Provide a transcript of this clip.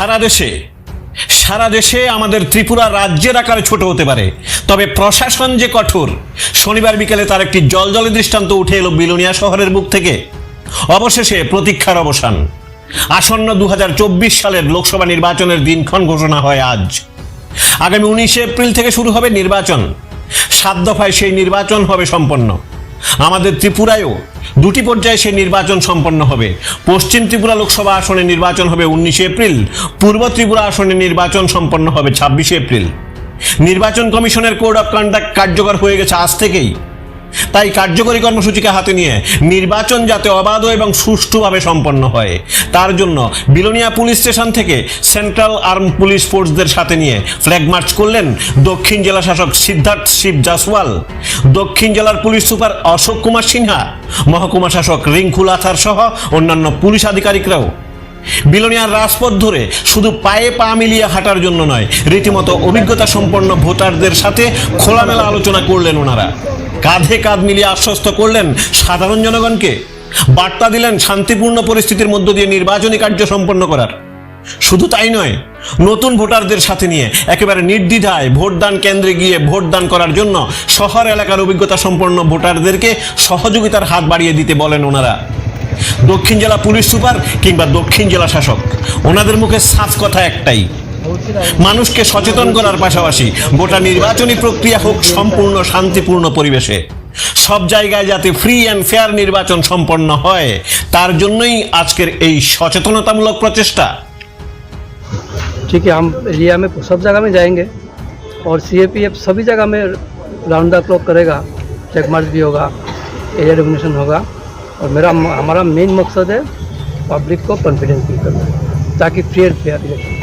সারা দেশে সারা দেশে আমাদের ত্রিপুরা রাজ্যের আকারে ছোট হতে পারে। তবে প্রশাসন যে কঠোর, শনিবার বিকেলে তার একটি জলজলে দৃষ্টান্ত উঠে এলো বিলোনিয়া শহরের বুক থেকে। অবশেষে প্রতীক্ষার অবসান। আসন্ন দু হাজার চব্বিশ সালের লোকসভা নির্বাচনের দিনক্ষণ ঘোষণা হয় আজ। আগামী উনিশে এপ্রিল থেকে শুরু হবে নির্বাচন। সাত দফায় সেই নির্বাচন হবে সম্পন্ন। আমাদের ত্রিপুরায়ও দুটি পর্যায়ে সে নির্বাচন সম্পন্ন হবে। পশ্চিম ত্রিপুরা লোকসভা আসনে নির্বাচন হবে উনিশে এপ্রিল। পূর্ব ত্রিপুরা আসনে নির্বাচন সম্পন্ন হবে ছাব্বিশে এপ্রিল। নির্বাচন কমিশনের কোড অফ কন্ডাক্ট কার্যকর হয়ে গেছে আজ থেকেই। তাই কার্যকরী কর্মসূচিকে হাতে নিয়ে নির্বাচন যাতে অবাধ এবং সুষ্ঠুভাবে সম্পন্ন হয়, তার জন্য বিলোনিয়া পুলিশ স্টেশন থেকে সেন্ট্রাল আর্ম পুলিশ ফোর্সদের সাথে নিয়ে ফ্ল্যাগ মার্চ করলেন দক্ষিণ জেলা শাসক সিদ্ধার্থ শিব জাসওয়াল। দক্ষিণ জেলার পুলিশ সুপার অশোক কুমার সিনহা, মহকুমা শাসক রিঙ্কু লাথার সহ অন্যান্য পুলিশ আধিকারিকরাও। বিলোনিয়ার রাজপথ ধরে শুধু পায়ে পা মিলিয়ে হাঁটার জন্য নয়, রীতিমতো অভিজ্ঞতা সম্পন্ন ভোটারদের সাথে খোলামেলা আলোচনা করলেন ওনারা। কাঁধে কাঁধ মিলিয়ে আশ্বস্ত করলেন সাধারণ জনগণকে। বার্তা দিলেন শান্তিপূর্ণ পরিস্থিতির মধ্য দিয়ে নির্বাচনী কার্য সম্পন্ন করার। শুধু তাই নয়, নতুন ভোটারদের সাথে নিয়ে একেবারে নির্দ্বিধায় ভোটদান কেন্দ্রে গিয়ে ভোটদান করার জন্য শহর এলাকার অভিজ্ঞতা সম্পন্ন ভোটারদেরকে সহযোগিতার হাত বাড়িয়ে দিতে বলেন ওনারা। দক্ষিণ জেলা পুলিশ সুপার কিংবা দক্ষিণ জেলা শাসক, ওনাদের মুখে সাফ কথা একটাই। মানুষকে সচেতন করার পাশাপাশি গোটা নির্বাচনী প্রক্রিয়া হোক সম্পূর্ণ শান্তিপূর্ণ পরিবেশে। সব জায়গায় যাতে ফ্রি অ্যান্ড ফেয়ার নির্বাচন সম্পন্ন হয়, তার জন্যই আজকের এই সচেতনতামূলক প্রচেষ্টা। ठीक है, हम एरिया में सब जगह में जाएँगे और सीएपीएफ सभी जगह में राउंड द क्लॉक करेगा चेक मार्च भी होगा एरिया डोमिनेशन होगा और मेरा, हमारा मेन मकसद है पब्लिक को कॉन्फिडेंस भी करना, ताकि फेयर फेयर इलेक्शन